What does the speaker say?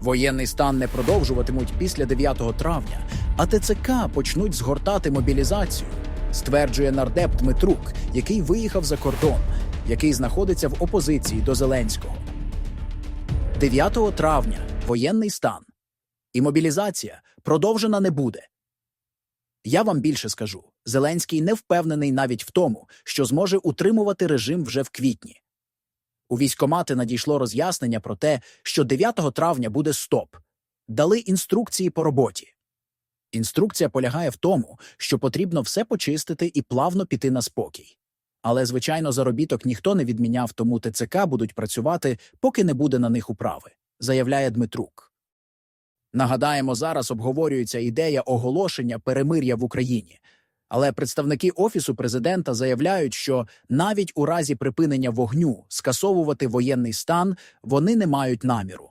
Воєнний стан не продовжуватимуть після 9 травня, а ТЦК почнуть згортати мобілізацію, стверджує нардеп Дмитрук, який виїхав за кордон, який знаходиться в опозиції до Зеленського. 9 травня воєнний стан і мобілізація продовжена не буде. Я вам більше скажу: Зеленський не впевнений навіть в тому, що зможе утримувати режим вже в квітні. У військкомати надійшло роз'яснення про те, що 9 травня буде стоп. Дали інструкції по роботі. Інструкція полягає в тому, що потрібно все почистити і плавно піти на спокій. Але, звичайно, заробіток ніхто не відміняв, тому ТЦК будуть працювати, поки не буде на них управи, заявляє Дмитрук. Нагадаємо, зараз обговорюється ідея оголошення перемир'я в Україні. Але представники Офісу президента заявляють, що навіть у разі припинення вогню скасовувати воєнний стан вони не мають наміру.